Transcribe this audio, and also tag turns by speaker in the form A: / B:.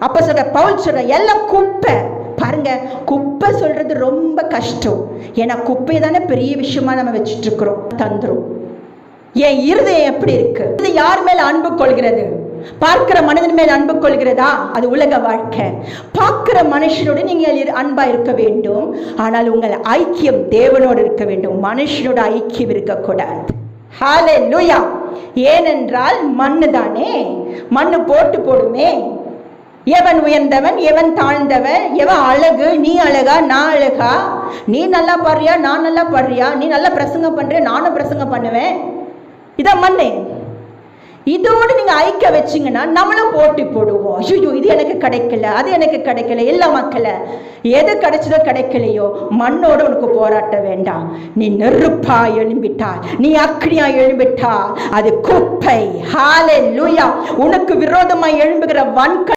A: அப்ப சொல்ற பவுல் சொல்ற எல்லாம் குப்பை பாருங்க குப்பை சொல்றது ரொம்ப கஷ்டம். ஏன்னா குப்பை தானே பெரிய விஷயமா நம்ம வச்சுட்டு இருக்கிறோம் தந்துரும். என் இருதயம் எப்படி இருக்கு? இது யார் மேல அன்பு கொள்கிறது? பார்க்கிற மனிதன் மேல் அன்பு கொள்கிறதா? அது உலக வாழ்க்கை. பார்க்கிற மனுஷனோடு நீங்கள் அன்பா இருக்க வேண்டும். ஆனால் உங்கள் ஐக்கியம் தேவனோடு இருக்க வேண்டும். மனுஷனோட ஐக்கியம் இருக்கக்கூடாது. ஹாலே லூயா ஏனென்றால் மண்ணு தானே மண்ணு போட்டு போடுமே. எவன் உயர்ந்தவன் எவன் தாழ்ந்தவன் எவன் அழகு நீ அழகா நான் அழகா? நீ நல்லா பாடுறியா நான் நல்லா பாடுறியா? நீ நல்லா பிரசங்கம் பண்றியா நானும் பிரசங்கம் பண்ணுவேன்? இதான் மண்ணு. இதோடு நீங்க ஐக்க வச்சீங்கன்னா நம்மளும் போட்டி போடுவோம். ஐயோ இது எனக்கு கிடைக்கல அது எனக்கு கிடைக்கல எல்லா மக்களை. எது கிடைச்சதோ கிடைக்கலையோ மண்ணோடு உனக்கு போராட்ட வேண்டாம். நீ நெருப்பா எழும்பிட்டா நீ அக்னியா எழும்பிட்டா அது குப்பை. ஹாலே லூயா உனக்கு விரோதமா எழும்புகிற வன்க